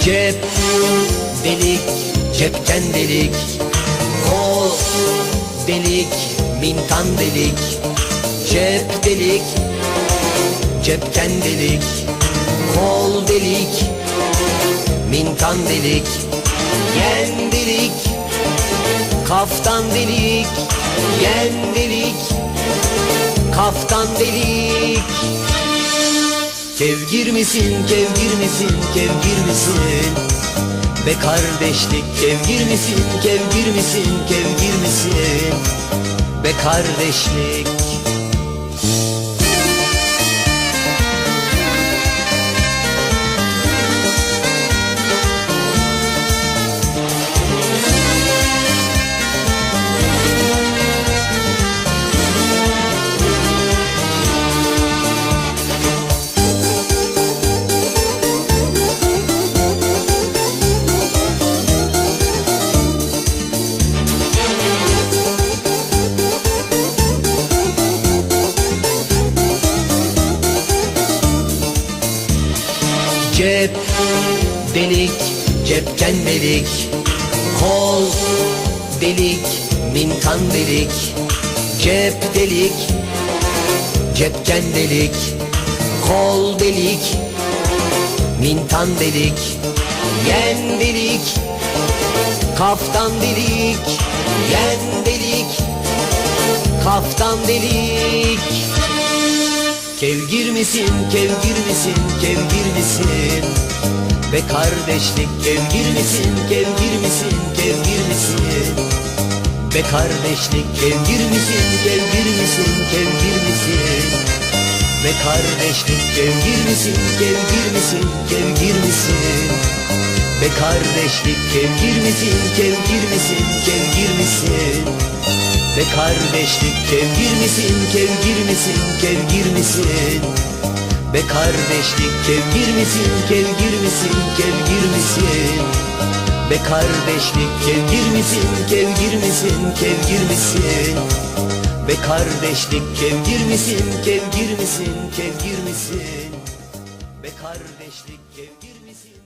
Cep delik, cepten delik. Kol delik, mintan delik. Cep delik, cepten delik. Kol delik, mintan delik. Yen delik, kaftan delik. Yen delik, kaftan delik Kevgir misin, kevgir misin, kevgir misin? Be kardeşlik, kevgir misin, kevgir misin, kevgir misin? Be kardeşlik Cep delik, cepken delik Kol delik, mintan delik. Cep delik, cepken delik. Kol delik, mintan delik. Yen delik, kaftan delik. Yen delik, kaftan delik Kevgir misin, kevgir misin, kevgir misin? Be kardeşlik kevgir misin, kevgir misin, kevgir misin? Be kardeşlik kevgir misin, kevgir misin, kevgir misin? Be kardeşlik kevgir misin, kevgir misin, kevgir misin? Be kardeşlik kevgir misin, kevgir misin, kevgir misin? Be kardeşlik kevgir misin, kevgir misin, kevgir misin? Be kardeşlik kevgir misin, kevgir misin, kevgir misin? Be kardeşlik kevgir misin, kevgir misin, kevgir misin? Be kardeşlik kevgir misin, kevgir misin, kevgir misin? Be kardeşlik kevgir misin,